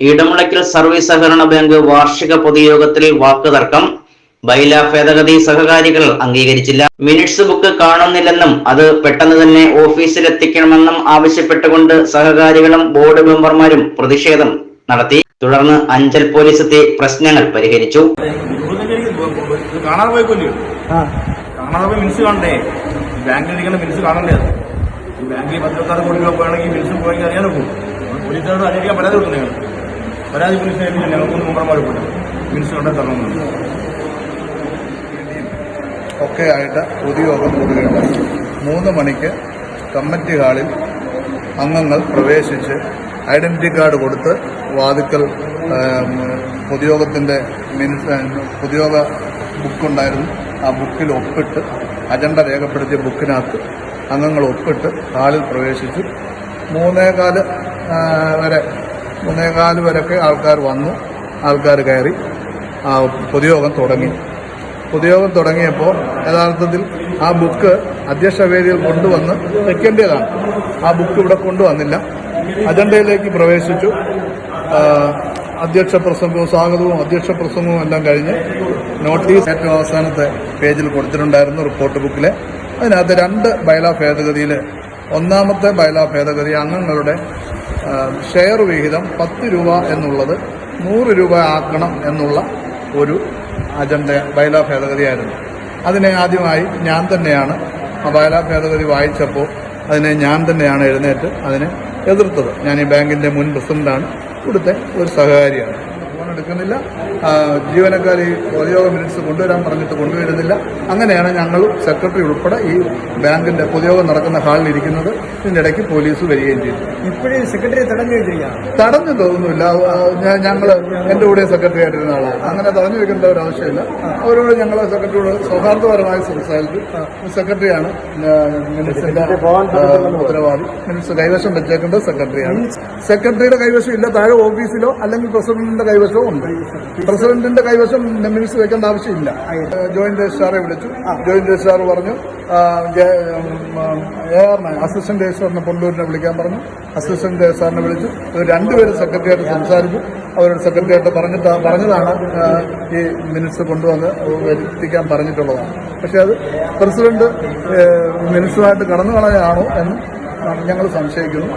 Edamulakkal service സഹകരണ bank വാർഷിക പൊതുയോഗത്തിൽ വാക്കുതർക്കം. ബൈല ഭേദഗതി സഹകാരികൾ അംഗീകരിച്ചില്ല. മിനിറ്റ്സ് ബുക്ക് കാണുന്നില്ലെന്നും അത് പെട്ടെന്ന് തന്നെ ഓഫീസിൽ എത്തിക്കണമെന്നും ആവശ്യപ്പെട്ടുകൊണ്ട് സഹകാരികളും ബോർഡ് മെമ്പർമാരും പ്രതിഷേധം നടത്തി. തുടർന്ന് അഞ്ചൽ പോലീസ് എത്തി പ്രശ്നങ്ങൾ പരിഹരിച്ചു. ഇതൊന്നും എനിക്ക് ബ- ബ- ഇത് കാണാതെ പോയിക്കൊല്ലോ കാണാതെ പോയി മിനിറ്റ്സ് കാണണ്ടേ? ഈ ബാങ്കിൽ ഇരിക്കുന്ന മിനിറ്റ്സ് കാണണ്ടേ? ബാങ്കിൽ മിനിറ്റ്സ് പോയെങ്കിൽ അറിയാൻ നോക്കും പോലീസുകാരോട് അന്വേഷിക്കാൻ പരാതി കൊടുക്കും നിങ്ങൾ പരാതി പോലീസിനെ ഏൽപ്പിച്ചു ഞങ്ങൾക്കൊന്ന് മെമ്പർമാർ പോട്ടെ മിനിറ്റ്സ് കണ്ടാൽ തരണമെന്ന് ഒക്കെ ആയിട്ട് പൊതുയോഗം കൂടുകയുണ്ടായി മൂന്ന് മണിക്ക് കമ്മിറ്റി ഹാളിൽ അംഗങ്ങൾ പ്രവേശിച്ച് ഐഡന്റിറ്റി കാർഡ് കൊടുത്ത് വാതുക്കൽ പൊതുയോഗത്തിന്റെ മിനിസ് പൊതുയോഗ ബുക്കുണ്ടായിരുന്നു ആ ബുക്കിൽ ഒപ്പിട്ട് അജണ്ട രേഖപ്പെടുത്തിയ ബുക്കിനകത്ത് അംഗങ്ങൾ ഒപ്പിട്ട് ഹാളിൽ പ്രവേശിച്ചു മൂന്നേകാൽ വരെ മൂന്നേകാൽ വരെയൊക്കെ ആൾക്കാർ വന്നു. ആൾക്കാർ കയറി. പൊതുയോഗം തുടങ്ങി. പൊതുയോഗം തുടങ്ങിയപ്പോൾ യഥാർത്ഥത്തിൽ ആ ബുക്ക് അധ്യക്ഷവേദിയിൽ കൊണ്ടുവന്ന് വെക്കേണ്ടതാണ്. ആ ബുക്ക് ഇവിടെ കൊണ്ടുവന്നില്ല. അജണ്ടയിലേക്ക് പ്രവേശിച്ചു. അധ്യക്ഷ പ്രസംഗവും സ്വാഗതവും അധ്യക്ഷ പ്രസംഗവും എല്ലാം കഴിഞ്ഞ് നോട്ടീസ് ഏറ്റവും അവസാനത്തെ പേജിൽ കൊടുത്തിട്ടുണ്ടായിരുന്നു റിപ്പോർട്ട് ബുക്കിലെ അതിനകത്ത് രണ്ട് ബയലാ ഭേദഗതിയിൽ ഒന്നാമത്തെ ബയലാ ഭേദഗതി അംഗങ്ങളുടെ ഷെയർ വിഹിതം പത്ത് രൂപ എന്നുള്ളത് നൂറ് രൂപ ആക്കണം എന്നുള്ള ഒരു അജണ്ട ബൈലാ ഭേദഗതിയായിരുന്നു. അതിനെ ആദ്യമായി ഞാൻ തന്നെയാണ് ആ ബൈലാ ഭേദഗതി വായിച്ചപ്പോൾ അതിനെ ഞാൻ തന്നെയാണ് എഴുന്നേറ്റ് അതിനെ എതിർത്തത്. ഞാൻ ഈ ബാങ്കിന്റെ മുൻ പ്രസിഡന്റാണ്. ഇവിടുത്തെ ഒരു സഹകാരിയാണ്. ഫോൺ എടുക്കുന്നില്ല. ജീവനക്കാർ പൊതുയോഗ മിനിറ്റ്സ് കൊണ്ടുവരാൻ പറഞ്ഞിട്ട് കൊണ്ടുവരുന്നില്ല. അങ്ങനെയാണ് ഞങ്ങൾ സെക്രട്ടറി ഉൾപ്പെടെ ഈ ബാങ്കിന്റെ പൊതുയോഗം നടക്കുന്ന ഹാളിൽ ഇരിക്കുന്നത്. ഇതിന്റെ ഇടയ്ക്ക് പോലീസ് വരികയും ചെയ്തു. ഇപ്പോഴും സെക്രട്ടറി തടഞ്ഞു കഴിഞ്ഞിരിക്കുക തടഞ്ഞു തോന്നുന്നില്ല. ഞങ്ങൾ എന്റെ കൂടെ സെക്രട്ടറി ആയിട്ടിരുന്ന ആളാണ്. അങ്ങനെ തടഞ്ഞു വെക്കേണ്ട ഒരു ആവശ്യമില്ല. അവരോട് ഞങ്ങൾ സെക്രട്ടറിയോട് സൗഹാർദ്ദപരമായി സംസാരിച്ചു. സെക്രട്ടറിയാണ് മിനിറ്റ്സിന്റെ ഉത്തരവാദി. മിനിറ്റ്സ് കൈവശം വെച്ചേക്കേണ്ടത് സെക്രട്ടറിയാണ് സെക്രട്ടറിയുടെ കൈവശം ഇല്ല. താഴെ ഓഫീസിലോ അല്ലെങ്കിൽ പ്രസിഡന്റിന്റെ കൈവശമോ ഉണ്ട് പ്രസിഡന്റിന്റെ കൈവശം മിനിറ്റ്സ് വെക്കേണ്ട ആവശ്യമില്ല. ജോയിന്റ് രജിസ്ട്രാറെ വിളിച്ചു. ജോയിന്റ് രജിസ്ട്രാർ പറഞ്ഞു എ അസിസ്റ്റന്റ് രജിസ്ട്രാറിനെ പൊള്ളൂരിനെ വിളിക്കാൻ പറഞ്ഞു. അസിസ്റ്റന്റ് രജിസ്ട്രാറിനെ വിളിച്ചു. രണ്ടുപേരും സെക്രട്ടറിയായിട്ട് സംസാരിച്ചു. അവരുടെ സെക്രട്ടറിയായിട്ട് പറഞ്ഞിട്ട് പറഞ്ഞതാണ് ഈ മിനിറ്റ്സ് കൊണ്ടുവന്ന് വരുത്തിക്കാൻ പറഞ്ഞിട്ടുള്ളതാണ്. പക്ഷെ അത് പ്രസിഡന്റ് മിനിറ്റ്സുമായിട്ട് കടന്നു കളയാണോ എന്ന് ഞങ്ങൾ സംശയിക്കുന്നു.